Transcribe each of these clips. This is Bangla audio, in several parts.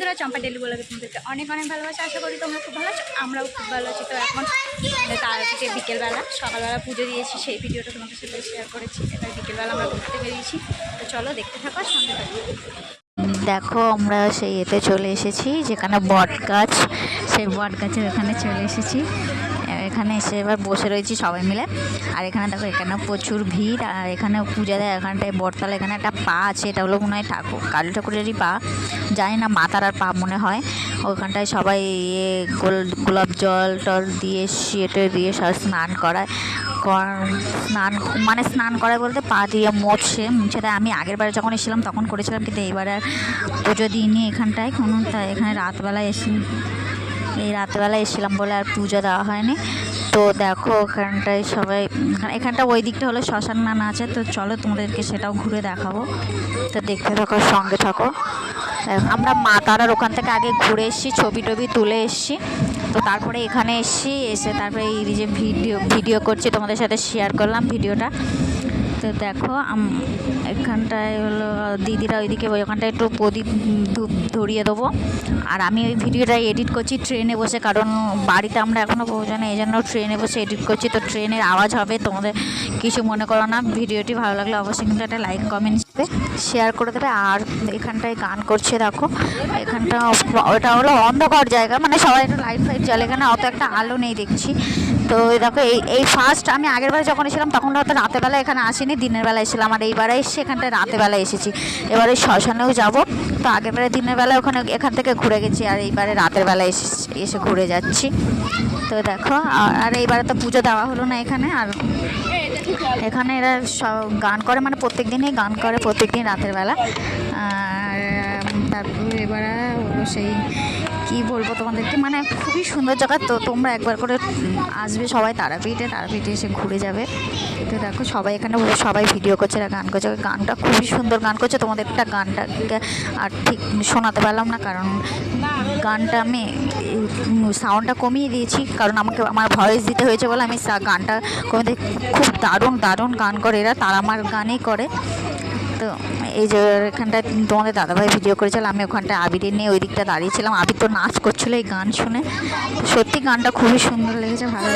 বন্ধুরা চম্পা ডেলি বলে তোমাদেরকে অনেক অনেক ভালোবাসা, আশা করি তোমরা খুব ভালো আছো, আমরাও খুব ভালো আছি। তো এখন তার তারপরে বিকেলবেলা, সকালবেলা পুজো দিয়েছি, সেই ভিডিওটা তোমাদের সাথে শেয়ার করেছি। এবার বিকেলবেলা আমরা ঘুরতে বেরিয়েছি। তো চলো দেখতে থাকো সঙ্গে দেখো, আমরা সেই এতে চলে এসেছি, যেখানে বট গাছ, সেই বট গাছের ওখানে চলে এসেছি। এখানে এসে এবার বসে রয়েছি সবাই মিলে। আর এখানে দেখো এখানে প্রচুর ভিড়, আর এখানে পূজা দেয়, এখানটায় বটতলা, এখানে একটা পা আছে, এটা হলো মনে হয় ঠাকুর, কালী ঠাকুরেরই পা। জানি না, মাতার আর পা মনে হয়। ওখানটায় সবাই ইয়ে গোল- গোলাপ জল টল দিয়ে শিয়েটে দিয়ে সব স্নান করায়। কর- স্নান মানে স্নান করায় বলতে পা দিয়ে মোছে, মুছে দেয়। আমি আগের বারে যখন এসেছিলাম তখন করেছিলাম, কিন্তু এইবারে আর পুজো দিইনি এখানটায়। কোনো তাই এখানে রাতবেলা এসে, এই রাতবেলা এসেছিলাম বলে আর পুজো দেওয়া হয়নি। তো দেখো ওখানটায় সবাই এখানটা ওই দিকটা হলো শ্মশান নানা আছে, তো চলো তোমাদেরকে সেটাও ঘুরে দেখাবো। তো দেখতে থাকো, সঙ্গে থাকো। আমরা মা তারার ওখান থেকে আগে ঘুরে এসছি, ছবি টবি তুলে এসছি। তো তারপরে এখানে এসছি, এসে তারপরে এই যে ভিডিও ভিডিও করছি, তোমাদের সাথে শেয়ার করলাম ভিডিওটা। তো দেখো এখানটায় হলো, দিদিরা ওইদিকে ওই ওখানটায় একটু প্রদীপ ধূপ ধরিয়ে দেবো। আর আমি ওই ভিডিওটা এডিট করছি ট্রেনে বসে, কারণ বাড়িতে আমরা এখনও পৌঁছানো এই জন্য ট্রেনে বসে এডিট করছি। তো ট্রেনের আওয়াজ হবে, তোমাদের কিছু মনে করো না। ভিডিওটি ভালো লাগলে অবশ্যই কিন্তু একটা লাইক কমেন্ট শেয়ার করে দেবে। আর এখানটায় গান করছে, দেখো। এখানটা ওটা হলো অন্ধকার জায়গা। মানে সবাই একটু লাইট ফাইট জ্বালে। এখানে অত একটা আলো নেই দেখছি। তো দেখো, এই এই ফার্স্ট আমি আগের বারে যখন এসেছিলাম, তখন হয়তো রাতেরবেলা এখানে আসিনি, দিনের বেলা এসেছিলাম। আর এইবারে এসে এখানটায় রাতেরবেলা এসেছি। এবারে শ্মশানেও যাব। তো আগের বারে দিনের বেলা ওখানে এখান থেকে ঘুরে গেছি। আর এইবারে রাতের বেলা এসে এসে ঘুরে যাচ্ছি। তো দেখো, আর- এইবারে তো পুজো দেওয়া হলো না এখানে, আর এখানে এরা সব গান করে মানে প্রত্যেক দিনই গান করে প্রত্যেক দিন রাতের বেলা। আর তারপর এবারে সেই কি বলব তোমাদেরকে? মানে খুবই সুন্দর জায়গা। তো তোমরা একবার করে আসবে সবাই তারাপীঠে তারাপীঠে এসে ঘুরে যাবে। তো দেখো সবাই এখানে, সবাই ভিডিও করছে আর গান করছে। গানটা খুবই সুন্দর গান করছে। তোমাদের একটা গানটাকে আর ঠিক শোনাতে পারলাম না, কারণ গানটা আমি সাউন্ডটা কমিয়ে দিয়েছি। কারণ আমাকে, আমার ভয়েস দিতে হয়েছে বলে আমি গানটা কমিয়ে খুব দারুণ দারুণ গান করে এরা। তারা আমার গানই করে। তো এই যে এখানটায় তোমাদের দাদাভাই ভিডিও করেছিল, আমি ওখানটায় আবির নিয়ে ওই দিকটা দাঁড়িয়েছিলাম। আবির তো নাচ করছিল এই গান শুনে। সত্যি গানটা খুবই সুন্দর লেগেছে, ভালো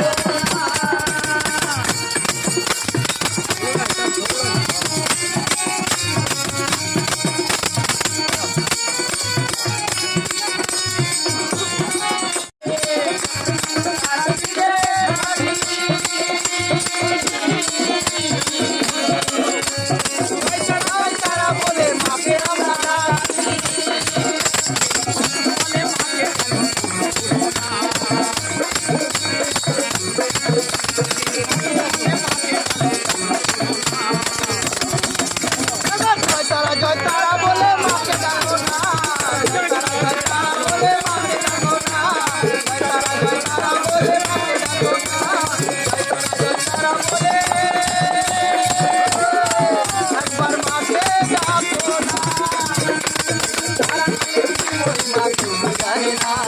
জানে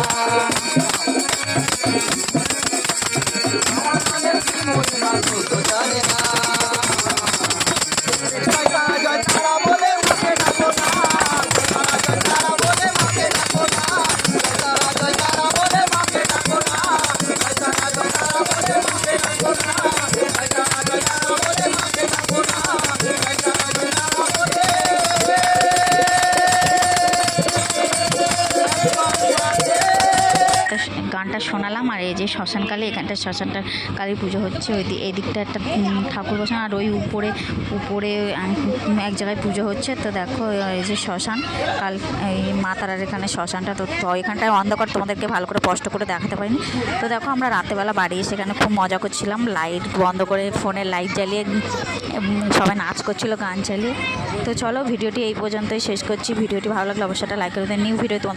এই যে শ্মশানকালে এখানটা শ্মশানটা কালী পুজো হচ্ছে, ওই এই দিকটা একটা ঠাকুর বসান, আর ওই উপরে উপরে এক জায়গায় পুজো হচ্ছে। তো দেখো, এই যে শ্মশান, কাল, এই মা তারার এখানে শ্মশানটা, তো এখানটায় অন্ধকার, তোমাদেরকে ভালো করে স্পষ্ট করে দেখাতে পারিনি। তো দেখো, আমরা রাতেবেলা বাড়ি এসে এখানে খুব মজা করছিলাম, লাইট বন্ধ করে ফোনের লাইট জ্বালিয়ে সবাই নাচ করছিল, গান চালিয়ে। তো চলো, ভিডিওটি এই পর্যন্তই শেষ করছি। ভিডিওটি ভালো লাগলে অবশ্যই একটা লাইক করে দেন নিউ ভিডিও তোমাদের